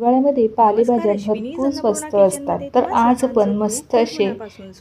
हिवाळ्यामध्ये पालेभाज्या भरपूर स्वस्त असतात. तर आज आपण मस्त असे.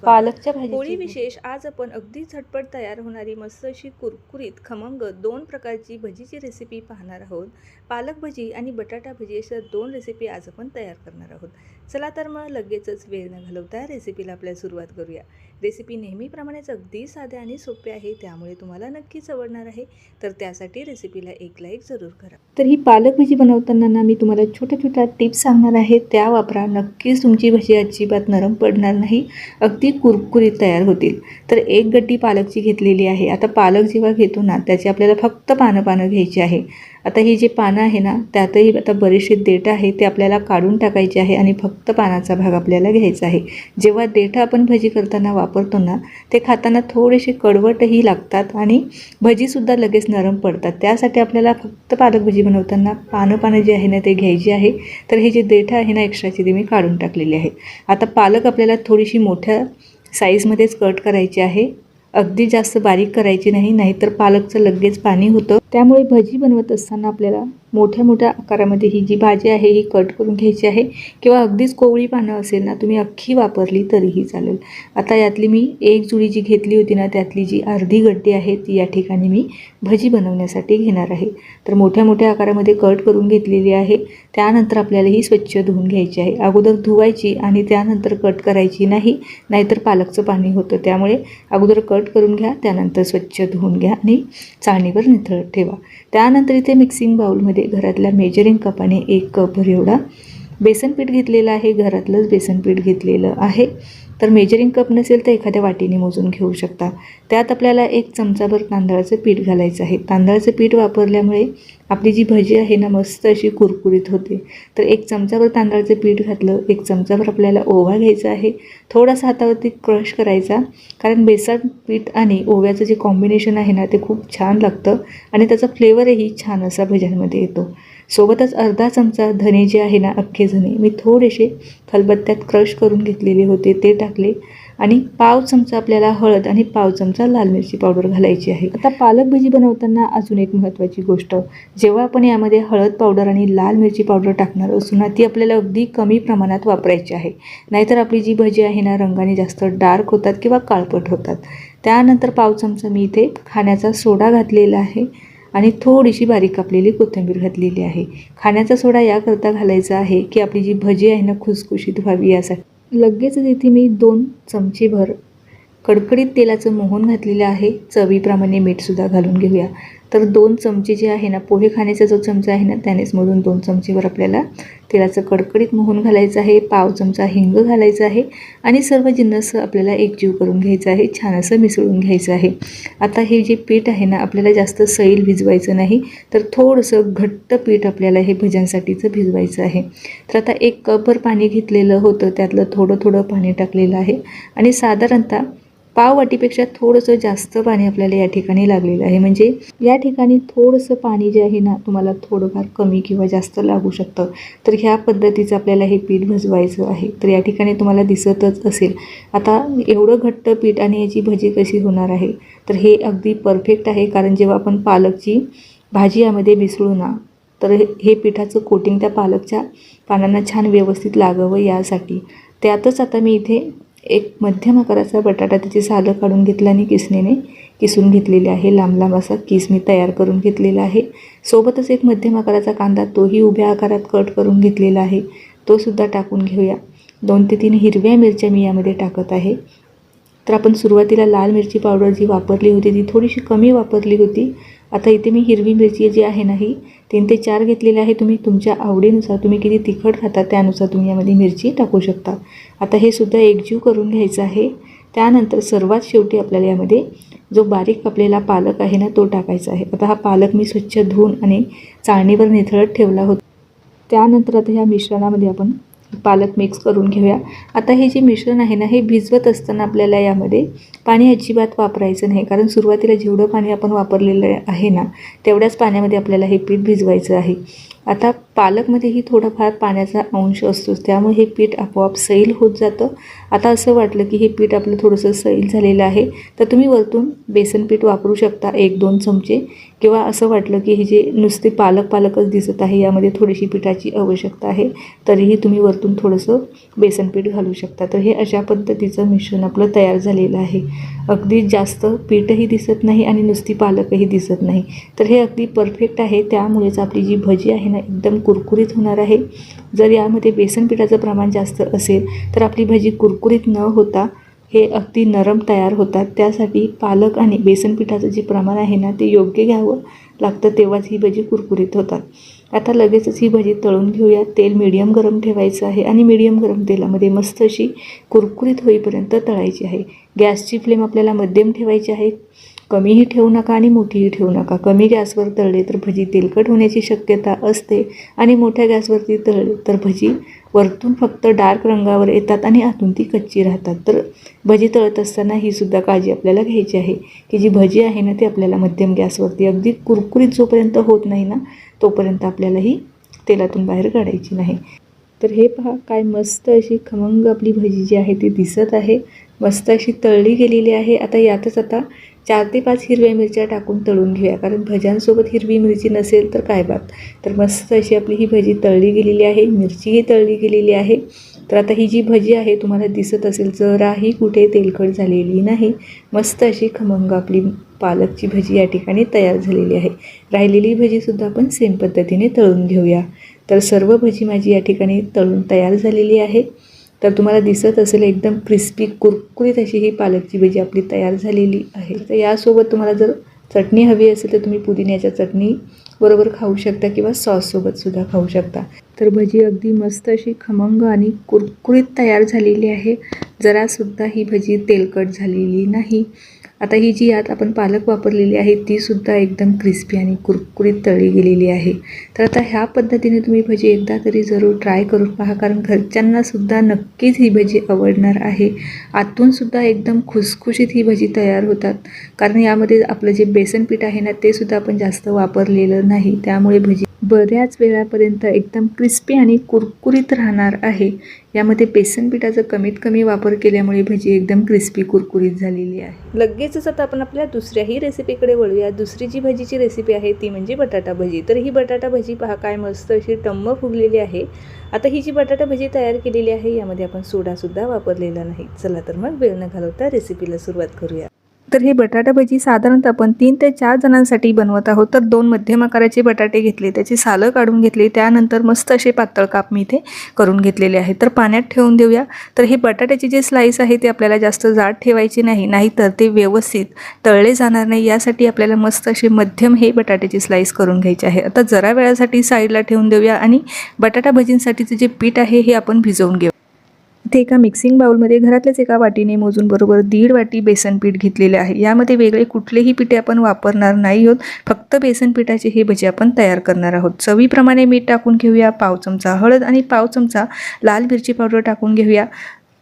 पालकच्या भाजीची विशेष आज आपण अगदी झटपट तयार होणारी मस्त अशी कुरकुरीत खमंग दोन प्रकारची भजीची रेसिपी पाहणार आहोत. पालक भजी आणि बटाटा भजी अशा दोन रेसिपी आज आपण तयार करणार आहोत. चला तर मग लगेचच वेळ न घालवता रेसिपीला आपल्या सुरुवात करूया. रेसिपी नेहमीप्रमाणेच अगदी साध्या आणि सोपे आहे त्यामुळे तुम्हाला नक्कीच आवडणार आहे. तर त्यासाठी रेसिपीला एक लाईक जरूर करा. तर ही पालक भजी बनवताना ना मी तुम्हाला छोट्या छोट्या टिप्स सांगणार आहे त्या वापरा. नक्कीच तुमची भजी अजिबात नरम पडणार नाही अगदी कुरकुरीत तयार होतील. तर एक गड्डी पालकची घेतलेली आहे. आता पालक जेव्हा घेतो ना त्याची आपल्याला फक्त पानं पानं घ्यायची आहे. आता ही जी पानं आहे ना त्यातही आता बरीचशी देठं आहे ते आपल्याला काढून टाकायची आहे आणि फक्त पानाचा भाग आपल्याला घ्यायचा आहे. जेव्हा देठं आपण भजी करताना वापरतो ना ते खाताना थोडेसे कडवटही लागतात आणि भजीसुद्धा लगेच नरम पडतात. त्यासाठी आपल्याला फक्त पालक भजी बनवताना पानं पानं जे आहे ना ते घ्यायची आहे. तर हे जे देठं आहे ना एक्स्ट्राची ते मी काढून टाकलेली आहे. आता पालक आपल्याला थोडीशी मोठ्या साईजमध्येच कट करायची आहे. अगदी जास्त बारीक करायची नाही नाहीतर पालकचं लगेच पाणी होतं. त्यामुळे भजी बनवत असताना आपल्याला मोठ्या मोठ्या आकारामध्ये ही जी भाजी आहे ही कट करून घ्यायची आहे. किंवा अगदीच कोवळी पानं असेल ना तुम्ही अख्खी वापरली तरीही चालेल. आता यातली मी एक जुडी जी घेतली होती ना त्यातली जी अर्धी गड्डी आहे ती या ठिकाणी मी भजी बनवण्यासाठी घेणार आहे. तर मोठ्या मोठ्या आकारामध्ये कट करून घेतलेली आहे. त्यानंतर आपल्याला ही स्वच्छ धुवून घ्यायची आहे. अगोदर धुवायची आणि त्यानंतर कट करायची नाही नाहीतर पालकचं पाणी होतं. त्यामुळे अगोदर कट करून घ्या त्यानंतर स्वच्छ धुवून घ्या आणि चाळणीवर निथळ ठेवा. त्यानंतर इथे मिक्सिंग बाउलमध्ये घरातल्या मेजरिंग कपाने एक कप एवढा बेसन पीठ घेतलेलं आहे. घरातलंच बेसन पीठ घेतलेलं आहे. तर मेजरिंग कप नसेल तर एखाद्या वाटीने मोजून घेऊ शकता. त्यात आपल्याला एक चमचाभर तांदळाचं पीठ घालायचं आहे. तांदळाचं पीठ वापरल्यामुळे आपली जी भजी आहे ना मस्त अशी कुरकुरीत होते. तर एक चमचाभर तांदळाचं पीठ घातलं एक चमचाभर आपल्याला ओवा घ्यायचा आहे. थोडासा हातावरती क्रश करायचा कारण बेसन पीठ आणि ओव्याचं जे कॉम्बिनेशन आहे ना ते खूप छान लागतं आणि त्याचा फ्लेवरही छान असा भज्यांमध्ये येतो. सोबतच अर्धा चमचा धने जे आहे ना अख्खे धने मी थोडेसे खलबत्त्यात क्रश करून घेतलेले होते ते टाकले. आणि पाव चमचा आपल्याला हळद आणि पाव चमचा लाल मिरची पावडर घालायची आहे. आता पालक भजी बनवताना अजून एक महत्त्वाची गोष्ट. जेव्हा आपण यामध्ये हळद पावडर आणि लाल मिरची पावडर टाकणार असू ना ती आपल्याला अगदी कमी प्रमाणात वापरायची आहे. नाहीतर आपली जी भजी आहे ना रंगाने जास्त डार्क होतात किंवा काळपट होतात. त्यानंतर पाव चमचा मी इथे खाण्याचा सोडा घातलेला आहे. आणि थोडीशी बारीक कापलेली कोथिंबीर घातलेली आहे. खाण्याचा सोडा याकरता घालायचा आहे की आपली जी भजी आहे ना खुसखुशीत व्हावी यासाठी. लगेचच तिथे मी दोन चमचेभर कडकडीत तेलाचं मोहन घातलेलं आहे. चवीप्रमाणे मीठसुद्धा घालून घेऊया. तर दोन चमचे जे आहे ना पोहे खाण्याचा जो चमचा आहे ना त्यानेच मधून दोन चमचेवर आपल्याला तेलाचं कडकडीत मोहन घालायचं आहे पाव चमचा हिंग घालायचं आहे आणि सर्व जिन्नस आपल्याला एकजीव करून घ्यायचं आहे छान असं मिसळून घ्यायचं आहे. आता हे जे पीठ आहे ना आपल्याला जास्त सैल भिजवायचं नाही तर थोडंसं घट्ट पीठ आपल्याला हे भज्यांसाठीचं भिजवायचं आहे. तर आता एक कपभर पाणी घेतलेलं होतं त्यातलं थोडं थोडं पाणी टाकलेलं आहे. आणि साधारणतः पाव वाटीपेक्षा थोडंसं जास्त पाणी आपल्याला या ठिकाणी लागलेलं आहे. म्हणजे या ठिकाणी थोडंसं पाणी जे आहे ना तुम्हाला थोडंफार कमी किंवा जास्त लागू शकतं. तर ह्या पद्धतीचं आपल्याला हे पीठ भजवायचं आहे. तर या ठिकाणी तुम्हाला दिसतच असेल. आता एवढं घट्ट पीठ आणि याची भजी कशी होणार आहे? तर हे अगदी परफेक्ट आहे. कारण जेव्हा आपण पालकची भाजी यामध्ये मिसळू ना तर हे- हे पिठाचं कोटिंग त्या पालकच्या पानांना छान व्यवस्थित लागावं यासाठी. त्यातच आता मी इथे एक मध्यम आकाराचा बटाटा त्याची सालं काढून घेतला आणि किसणीने किसून घेतलेली आहे. लांब लांब असा किस मी तयार करून घेतलेला आहे. सोबतच एक मध्यम आकाराचा कांदा तोही उभ्या आकारात कट करून घेतलेला आहे. तो सुद्धा टाकून घेऊया. दोन ते तीन हिरव्या मिरच्या मी यामध्ये टाकत आहे. तर आपण सुरुवातीला लाल मिरची पावडर जी वापरली होती ती थोडीशी कमी वापरली होती. आता इथे मी हिरवी मिरची जी आहे ना ही तीन ते चार घेतलेली आहे. तुम्ही तुमच्या आवडीनुसार तुम्ही किती तिखट खाता त्यानुसार तुम्ही यामध्ये मिरची टाकू शकता. आता हे सुद्धा एकजीव करून घ्यायचं आहे. त्यानंतर सर्वात शेवटी आपल्याला यामध्ये जो बारीक कापलेला पालक आहे ना तो टाकायचा आहे. आता हा पालक मी स्वच्छ धुवून आणि चाळणीवर निथळत ठेवला होता. त्यानंतर आता ह्या मिश्रणामध्ये आपण पालक मिक्स करून घेऊया. आता हे जे मिश्रण आहे ना हे भिजवत असताना आपल्याला यामध्ये पाणी अजिबात वापरायचं नाही. कारण सुरुवातीला जेवढं पाणी आपण वापरलेलं आहे ना तेवढ्याच पाण्यामध्ये आपल्याला हे पीठ भिजवायचं आहे. आता पालकमध्येही थोडाफार पाण्याचा अंश असतोच त्यामुळे हे पीठ आपोआप सैल होत जातं. आता असं वाटलं की हे पीठ आपलं थोडंसं सैल झालेलं आहे तर तुम्ही वरतून बेसन पीठ वापरू शकता एक दोन चमचे. किंवा असं वाटलं की हे जे नुसते पालक पालकच दिसत आहे यामध्ये थोडीशी पिठाची आवश्यकता आहे तरीही तुम्ही वरतून थोडंसं बेसन पीठ घालू शकता. तर हे अशा पद्धतीचं मिश्रण आपलं तयार झालेलं आहे. अगदी जास्त पीठही दिसत नाही आणि नुसती पालकही दिसत नाही. तर हे अगदी परफेक्ट आहे त्यामुळेच आपली जी भजी आहे ना एकदम कुरकुरीत होणार आहे. जर यामध्ये बेसन पिठाचं प्रमाण जास्त असेल तर आपली भजी कुरकुरीत न होता हे अगदी नरम तयार होतात. त्यासाठी पालक आणि बेसन पिठाचं जे प्रमाण आहे ना ते योग्य घ्यावं लागतं तेव्हाच ही भजी कुरकुरीत होतात. आता लगेचच ही भजी तळून घेऊया. तेल मीडियम गरम ठेवायचं आहे आणि मीडियम गरम तेलामध्ये मस्त अशी कुरकुरीत होईपर्यंत तळायची आहे. गॅसची फ्लेम आपल्याला मध्यम ठेवायची आहे. कमीही ठेवू नका आणि मोठीही ठेवू नका. कमी गॅसवर तळले तर भजी तेलकट होण्याची शक्यता असते आणि मोठ्या गॅसवरती तळले तर भजी वरतून फक्त डार्क रंगावर येतात आणि आतून ती कच्ची राहतात. तर भजी तळत असताना ही सुद्धा काळजी आपल्याला घ्यायची आहे की जी भजी आहे ना ती आपल्याला मध्यम गॅसवरती अगदी कुरकुरीत जोपर्यंत होत नाही ना तोपर्यंत आपल्याला ही तेलातून बाहेर काढायची नाही. तर हे पहा काय मस्त अशी खमंग आपली भजी जी आहे ती दिसत आहे. मस्त अशी तळली गेलेली आहे. आता यातच आता चार ते पाच हिरव्या मिरच्या टाकून तळून घेऊया. कारण भज्यांसोबत हिरवी मिरची नसेल तर काय बात? तर मस्त अशी आपली ही भजी तळली गेलेली आहे. मिरचीही तळली गेलेली आहे. तर आता ही जी भजी आहे तुम्हाला दिसत असेल जराही कुठे तेलकट झालेली नाही. मस्त अशी खमंग आपली पालकची भजी या ठिकाणी तयार झालेली आहे. राहिलेली भजीसुद्धा आपण सेम पद्धतीने तळून घेऊया. तर सर्व भजी माझी या ठिकाणी तळून तयार झालेली आहे. तर तुम्हाला दिसत असेल एकदम क्रिस्पी कुरकुरीत अशी ही पालकची भजी आपली तयार झालेली आहे. तर यासोबत तुम्हाला जर चटणी हवी असेल तर तुम्ही पुदिन्याच्या चटणी बरोबर खाऊ शकता किंवा सॉससोबतसुद्धा खाऊ शकता. तर भजी अगदी मस्त अशी खमंग आणि कुरकुरीत तयार झालेली आहे. जरासुद्धा ही भजी तेलकट झालेली नाही. आता ही जी यात आपण पालक वापरलेली आहे तीसुद्धा एकदम क्रिस्पी आणि कुरकुरीत तळली गेलेली आहे. तर आता ह्या पद्धतीने तुम्ही भजी एकदा तरी जरूर ट्राय करून पहा कारण घरच्यांनासुद्धा नक्कीच ही भजी आवडणार आहे. आतूनसुद्धा एकदम खुसखुशीत ही भजी तयार होतात. कारण यामध्ये आपलं जे बेसन पीठ आहे ना तेसुद्धा आपण जास्त वापरलेलं नाही. त्यामुळे भजी बऱ्याच वेळापर्यंत एकदम क्रिस्पी आणि कुरकुरीत राहणार आहे. यामध्ये बेसन पिठाचा कमीत कमी वापर केल्यामुळे भजी एकदम क्रिस्पी कुरकुरीत झालेली आहे. लगेचच आता आपण आपल्या दुसऱ्याही रेसिपीकडे वळूया. दुसरी जी भजीची रेसिपी आहे ती म्हणजे बटाटा भजी. तर ही बटाटा भजी पहा काय मस्त अशी टम्म फुगलेली आहे. आता ही जी बटाटा भजी तयार केलेली आहे यामध्ये आपण सोडासुद्धा वापरलेला नाही. चला तर मग वेळ न घालवता रेसिपीला सुरुवात करूया. तर हे बटाटा भजी साधारणतः आपण तीन ते चार जणांसाठी बनवत आहोत. तर दोन मध्यम आकाराचे बटाटे घेतले त्याची सालं काढून घेतली त्यानंतर मस्त असे पातळ काप मी इथे करून घेतलेले आहे तर पाण्यात ठेवून देऊया. तर हे बटाट्याचे जे स्लाईस आहे ते आपल्याला जास्त जाड ठेवायचे नाही नाहीतर ते व्यवस्थित तळले जाणार नाही. यासाठी आपल्याला मस्त असे मध्यम हे बटाट्याचे स्लाईस करून घ्यायचे आहे. आता जरा वेळासाठी साईडला ठेवून देऊया आणि बटाटा भजींसाठीचं जे पीठ आहे हे आपण भिजवून घेऊ. इथे एका मिक्सिंग बाउलमध्ये घरातल्याच एका वाटीने मोजून बरोबर दीड वाटी बेसन पीठ घेतलेले आहे. यामध्ये वेगळे कुठलेही पिठे आपण वापरणार नाही आहोत. फक्त बेसन पिठाचे हे भजे आपण तयार करणार आहोत. चवीप्रमाणे मीठ टाकून घेऊया पाव चमचा हळद आणि पाव चमचा लाल मिरची पावडर टाकून घेऊया.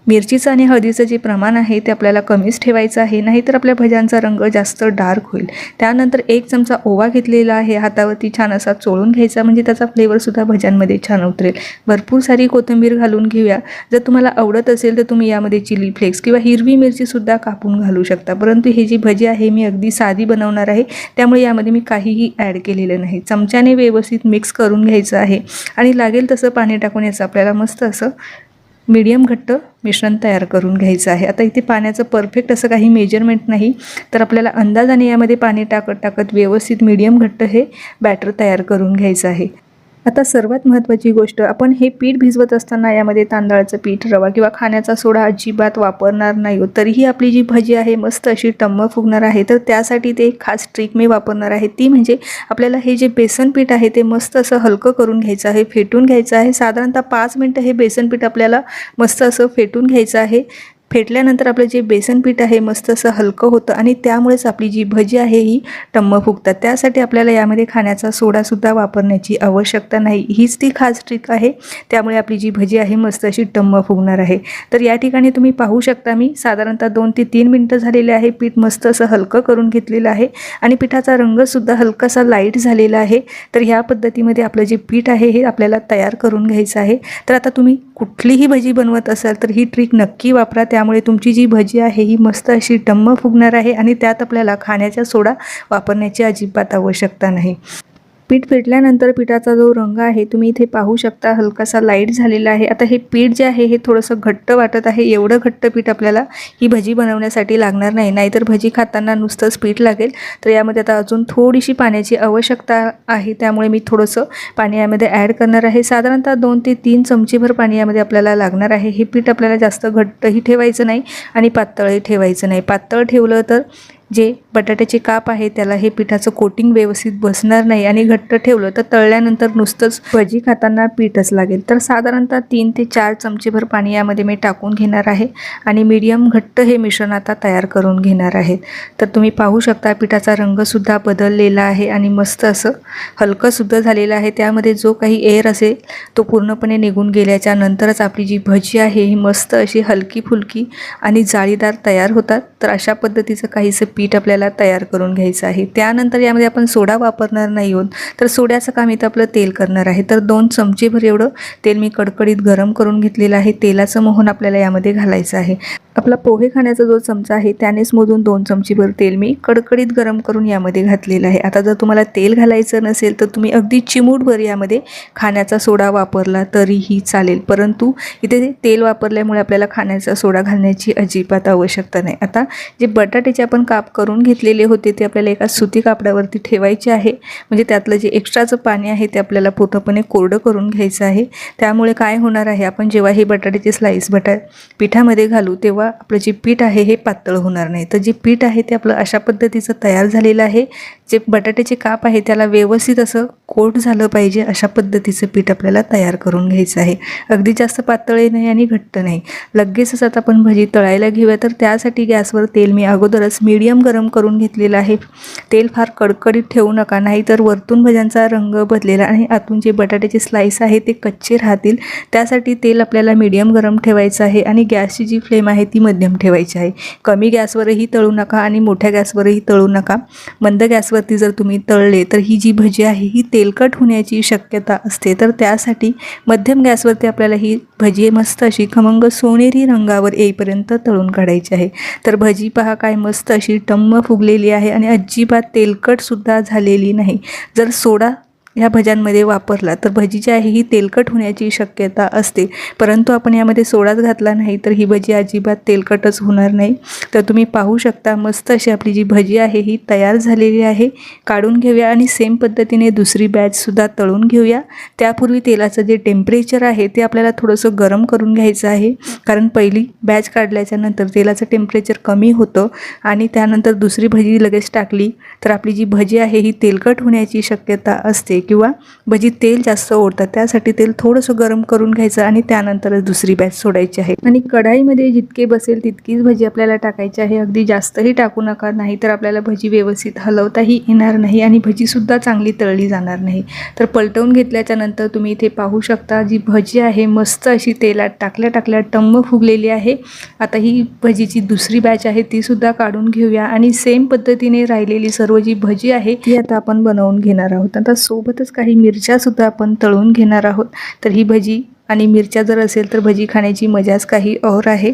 मिरचीचं आणि हळदीचं जे प्रमाण आहे ते आपल्याला कमीच ठेवायचं आहे. नाहीतर आपल्या भज्यांचा रंग जास्त डार्क होईल. त्यानंतर एक चमचा ओवा घेतलेला आहे. हातावरती छान असा चोळून घ्यायचा म्हणजे त्याचा फ्लेवरसुद्धा भज्यांमध्ये छान उतरेल. भरपूर सारी कोथिंबीर घालून घेऊया. जर तुम्हाला आवडत असेल तर तुम्ही यामध्ये चिली फ्लेक्स किंवा हिरवी मिरचीसुद्धा कापून घालू शकता. परंतु ही जी भजी आहे मी अगदी साधी बनवणार आहे. त्यामुळे यामध्ये मी काहीही ॲड केलेलं नाही. चमच्याने व्यवस्थित मिक्स करून घ्यायचं आहे. आणि लागेल तसं पाणी टाकून याचं आपल्याला मस्त असं मीडियम घट्ट मिश्रण तयार करून घ्यायचं आहे. आता इथे पाण्याचं परफेक्ट असं काही मेजरमेंट नाही. तर आपल्याला अंदाजाने यामध्ये पाणी टाकत टाकत व्यवस्थित मीडियम घट्ट हे बॅटर तयार करून घ्यायचं आहे. आता सर्वात महत्त्वाची गोष्ट आपण हे पीठ भिजवत असताना यामध्ये तांदळाचं पीठ रवा किंवा खाण्याचा सोडा अजिबात वापरणार नाही हो. तरीही आपली जी भजी आहे मस्त अशी टम्म फुगणार आहे तर त्यासाठी ते खास ट्रिक मी वापरणार आहे. ती म्हणजे आपल्याला हे जे बेसन पीठ आहे ते मस्त असं हलकं करून घ्यायचं आहे फेटून घ्यायचं आहे. साधारणतः पाच मिनटं हे बेसन पीठ आपल्याला मस्त असं फेटून घ्यायचं आहे. फेटल्यानंतर आपलं जे बेसन पीठ आहे मस्त असं हलकं होतं आणि त्यामुळेच आपली जी भजी आहे ही टम्म फुगतात. त्यासाठी आपल्याला यामध्ये खाण्याचा सोडासुद्धा वापरण्याची आवश्यकता नाही. हीच ती खास ट्रिक आहे. त्यामुळे आपली जी भजी आहे मस्त अशी टम्म फुगणार आहे. तर या ठिकाणी तुम्ही पाहू शकता मी साधारणतः दोन ते तीन मिनटं झालेले आहे. पीठ मस्त असं हलकं करून घेतलेलं आहे आणि पिठाचा रंगसुद्धा हलकासा लाइट झालेला आहे. तर ह्या पद्धतीमध्ये आपलं जे पीठ आहे हे आपल्याला तयार करून घ्यायचं आहे. तर आता तुम्ही कुठलीही भजी बनवत असाल तर ही ट्रिक नक्की वापरा. त्यामुळे तुमची जी भजी आहे ही मस्त अशी टम्म फुगणार आहे आणि त्यात आपल्याला खाण्याचा सोडा वापरण्याची अजिबात आवश्यकता नाही. पीठ फेटल्यानंतर पिठाचा जो रंग आहे तुम्ही इथे पाहू शकता हलकासा लाइट झालेला आहे. आता हे पीठ जे आहे हे थोडंसं घट्ट वाटत आहे. एवढं घट्ट पीठ आपल्याला ही भजी बनवण्यासाठी लागणार नाही. नाहीतर भजी खाताना नुसतंच पीठ लागेल. तर यामध्ये आता अजून थोडीशी पाण्याची आवश्यकता आहे. त्यामुळे मी थोडंसं पाणी यामध्ये ॲड करणार आहे. साधारणतः दोन ते तीन चमचीभर पाणी यामध्ये आपल्याला लागणार आहे. हे पीठ आपल्याला जास्त घट्टही ठेवायचं नाही आणि पातळही ठेवायचं नाही. पातळ ठेवलं तर जे बटाट्याचे काप आहे त्याला हे पिठाचं कोटिंग व्यवस्थित बसणार नाही आणि घट्ट ठेवलं तर तळल्यानंतर नुसतंच भजी खाताना पीठच लागेल. तर साधारणतः तीन ते चार चमचेभर पाणी यामध्ये मी टाकून घेणार आहे आणि मीडियम घट्ट हे मिश्रण आता तयार करून घेणार आहे. तर तुम्ही पाहू शकता पिठाचा रंगसुद्धा बदललेला आहे आणि मस्त असं हलकंसुद्धा झालेलं आहे. त्यामध्ये जो काही एअर असेल तो पूर्णपणे निघून गेल्याच्या नंतरच आपली जी भजी आहे ही मस्त अशी हलकी फुलकी आणि जाळीदार तयार होतात. तर अशा पद्धतीचं काहीसं पीठ आपल्याला तयार करून घ्यायचं आहे. त्यानंतर यामध्ये आपण सोडा वापरणार नाही आहोत. तर सोड्याचं काम इथं आपलं तेल करणार आहे. तर दोन चमचेभर एवढं तेल मी कडकडीत गरम करून घेतलेलं आहे. तेलाचं मोहन आपल्याला यामध्ये घालायचं आहे. आपला पोहे खाण्याचा जो चमचा आहे त्यानेच मोजून दोन चमचीभर तेल मी कडकडीत गरम करून यामध्ये घातलेलं आहे. आता जर तुम्हाला तेल घालायचं नसेल तर तुम्ही अगदी चिमूटभर यामध्ये खाण्याचा सोडा वापरला तरीही चालेल. परंतु इथे तेल वापरल्यामुळे आपल्याला खाण्याचा सोडा घालण्याची अजिबात आवश्यकता नाही. आता जे बटाट्याचे आपण काप करून घेतलेले होते ते आपल्याला एका सुती कापडावरती ठेवायचे आहे. म्हणजे त्यातलं जे एक्स्ट्राचं पाणी आहे ते आपल्याला पूर्णपणे कोरडं करून घ्यायचं आहे. त्यामुळे काय होणार आहे आपण जेव्हा हे बटाट्याचे स्लाईस बटा पिठामध्ये घालू तेव्हा आपलं जे पीठ आहे हे पातळ होणार नाही. तर जे पीठ आहे ते आपलं अशा पद्धतीचं तयार झालेलं आहे. जे बटाट्याचे काप आहे त्याला व्यवस्थित असं कोट झालं पाहिजे अशा पद्धतीचं पीठ आपल्याला तयार करून घ्यायचं आहे. अगदी जास्त पातळही नाही आणि घट्ट नाही. लगेचच आता आपण भजी तळायला घेऊया. तर त्यासाठी गॅसवर तेल मी अगोदरच मीडियम गरम करून घेतलेलं आहे. तेल फार कडकडीत ठेवू नका. नाही तर वरतून भज्यांचा रंग बदलेला आणि आतून जे बटाट्याचे स्लाईस आहे ते कच्चे राहतील. त्यासाठी तेल आपल्याला मीडियम गरम ठेवायचं आहे आणि गॅसची जी फ्लेम आहे ती मध्यम ठेवायची आहे. कमी गॅसवरही तळू नका आणि मोठ्या गॅसवरही तळू नका. मंद गॅसवरती जर तुम्ही तळले तर ही जी भजी आहे ही तेलकट होण्याची शक्यता असते. तर त्यासाठी मध्यम गॅसवरती आपल्याला ही भजी मस्त अशी खमंग सोनेरी रंगावर येईपर्यंत तळून काढायची आहे. तर भजी पहा काय मस्त अशी टम्म फुगलेली आहे आणि अजिबात तेलकटसुद्धा झालेली नाही. जर सोडा ह्या भज्यांमध्ये वापरला तर भजी जी आहे ही तेलकट होण्याची शक्यता असते. परंतु आपण यामध्ये सोडाच घातला नाही तर ही भजी अजिबात तेलकटच होणार नाही. तर तुम्ही पाहू शकता मस्त अशी आपली जी भजी आहे ही तयार झालेली आहे. काढून घेऊया आणि सेम पद्धतीने दुसरी बॅचसुद्धा तळून घेऊया. त्यापूर्वी तेलाचं जे टेम्परेचर आहे ते आपल्याला थोडंसं गरम करून घ्यायचं आहे. कारण पहिली बॅच काढल्याच्या नंतर तेलाचं टेम्परेचर कमी होतं आणि त्यानंतर दुसरी भजी लगेच टाकली. तर आपली जी भजी आहे ही तेलकट होण्याची शक्यता असते. किंवा भजी तेल जास्त ओढतात त्यासाठी तेल थोडंसं गरम करून घ्यायचं आणि त्यानंतरच दुसरी बॅच सोडायची आहे. आणि कढाईमध्ये जितके बसेल तितकीच भजी आपल्याला टाकायची आहे. अगदी जास्तही टाकू नका नाही तर आपल्याला भजी व्यवस्थित हलवताही येणार नाही आणि भजीसुद्धा चांगली तळली जाणार नाही. तर पलटवून घेतल्याच्या नंतर तुम्ही इथे पाहू शकता जी भजी आहे मस्त अशी तेलात टाकल्या टाकल्या टम्म फुगलेली आहे. आता ही भजीची दुसरी बॅच आहे ती सुद्धा काढून घेऊया. आणि सेम पद्धतीने राहिलेली सर्व जी भजी आहे ती आता आपण बनवून घेणार आहोत. आता सोबत सोबतच काही मिरच्यासुद्धा आपण तळून घेणार आहोत. तर ही भजी आणि मिरच्या जर असेल तर भजी खाण्याची मजाच काही और आहे.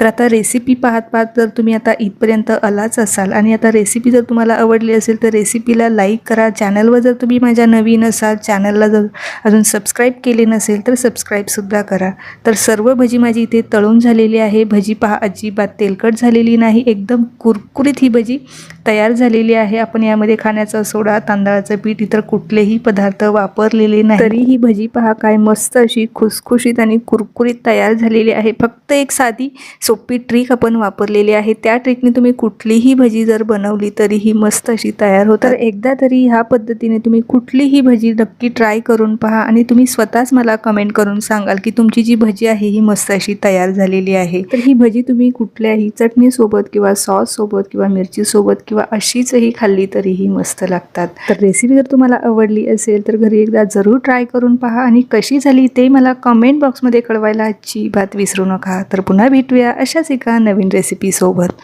तर आता रेसिपी पाहत पाहत जर तुम्ही आता इथपर्यंत आलाच असाल आणि आता रेसिपी जर तुम्हाला आवडली असेल तर रेसिपीला लाईक करा. चॅनलवर जर तुम्ही माझ्या नवीन असाल चॅनलला जर अजून सबस्क्राईब केले नसेल तर सबस्क्राईबसुद्धा करा. तर सर्व भजी माझी इथे तळून झालेली आहे. भजी पहा अजिबात तेलकट झालेली नाही. एकदम कुरकुरीत ही भजी. तयार झालेली आहे. आपण यामध्ये खाण्याचा सोडा तांदळाचं पीठ इतर कुठलेही पदार्थ वापरलेले नाही. तरी ही भजी पहा काय मस्त अशी खुसखुशीत आणि कुरकुरीत तयार झालेली आहे. फक्त एक साधी सोपी ट्रिक आपण वापरलेली आहे. त्या ट्रिकने तुम्ही कुठलीही भजी जर बनवली तरी ही मस्त अशी तयार होतात. तर एकदा तरी ह्या पद्धतीने तुम्ही कुठलीही भजी नक्की ट्राय करून पहा आणि तुम्ही स्वतःच मला कमेंट करून सांगाल की तुमची जी भजी आहे ही मस्त अशी तयार झालेली आहे. तर ही भजी तुम्ही कुठल्याही चटणीसोबत किंवा सॉससोबत किंवा मिरचीसोबत किंवा किंवा अशीचही खाल्ली तरीही मस्त लागतात. तर रेसिपी जर तुम्हाला आवडली असेल तर घरी एकदा जरूर ट्राय करून पहा आणि कशी झाली ते मला कमेंट बॉक्समध्ये कळवायला अजिबात विसरू नका. तर पुन्हा भेटूया अशाच एका नवीन रेसिपीसोबत